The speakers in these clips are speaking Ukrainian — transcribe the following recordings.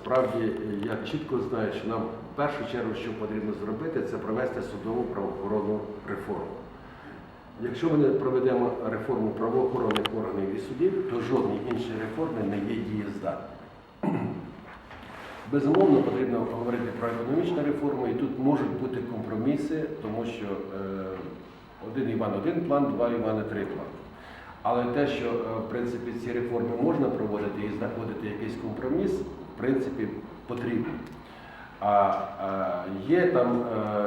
Справді я чітко знаю, що нам в першу чергу, що потрібно зробити, це провести судову правоохоронну реформу. Якщо ми не проведемо реформу правоохоронних органів і судів, то жодні інші реформи не є дієздатні. Безумовно, потрібно говорити про економічну реформу, і тут можуть бути компроміси, тому що е, один Іван один план, два Івана три план. Але те, що е, в принципі ці реформи можна проводити і знаходити якийсь компроміс, в принципі, потрібно. А е, є там, е,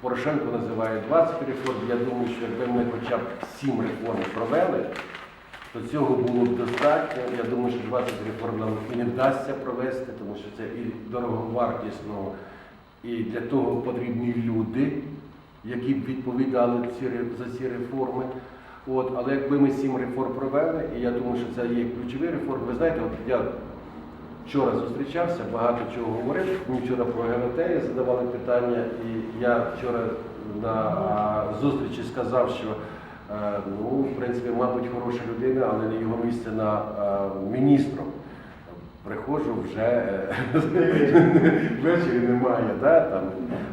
Порошенко називає 20 реформ. Я думаю, що якби ми хоча б 7 реформ провели, то цього було б достатньо. Я думаю, що 20 реформ нам і не вдасться провести, тому що це і дороговартісно, і для того потрібні люди, які б відповідали за ці реформи. От, але якби ми сім реформ провели, і я думаю, що це є ключові реформи. Ви знаєте, от я вчора зустрічався, багато чого говорив. Мені вчора про ГВТ задавали питання, і я вчора на зустрічі сказав, що е, ну, в принципі, мабуть, хороша людина, але не його місце на е, міністром. Приходжу вже е, ввечері немає.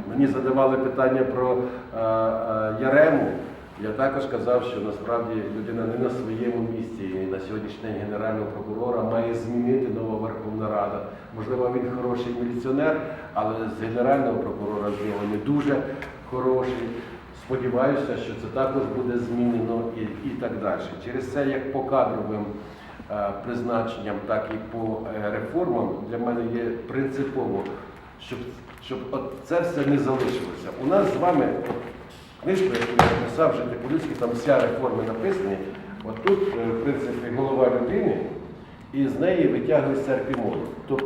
Мені задавали питання про Ярему. Я також казав, що насправді людина не на своєму місці і на сьогоднішній день генерального прокурора має змінити нова Верховна Рада. Можливо, він хороший міліціонер, але з генерального прокурора з нього не дуже хороший. Сподіваюся, що це також буде змінено і, і так далі. Через це як по кадровим е, призначенням, так і по е, реформам для мене є принципово, щоб, щоб от це все не залишилося. У нас з вами книжку, яку я написав, жити по-людськи, там вся реформи написані. От тут, е, в принципі, голова людини, і з неї витягує молот. Тобто